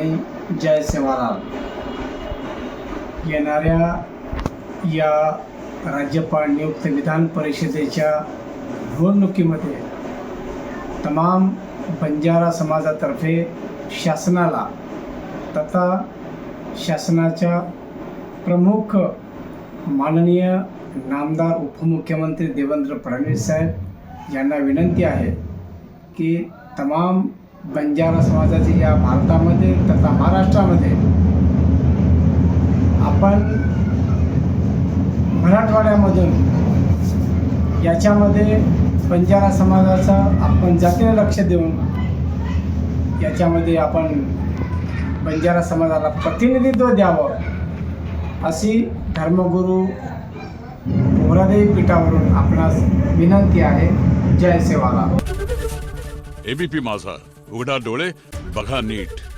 आणि जय सेवालाल. येणाऱ्या या राज्यपाल नियुक्त विधान परिषदेच्या निवडणुकीमध्ये तमाम बंजारा समाजातर्फे शासनाला तथा शासनाच्या प्रमुख माननीय नामदार उपमुख्यमंत्री देवेंद्र फडणवीस साहेब यांना विनंती आहे की तमाम बंजारा समाजाचे या भारतामध्ये तथा महाराष्ट्रामध्ये आपण मराठवाड्यामधून याच्यामध्ये बंजारा समाजाचा आपण जातीने लक्ष देऊन याच्यामध्ये आपण बंजारा समाजाला प्रतिनिधित्व द्यावं अशी धर्मगुरू मोरादेवी पीठावरून आपणास विनंती आहे. जय सेवाला एबीपी माझा. उघडा डोळे बघा नीट.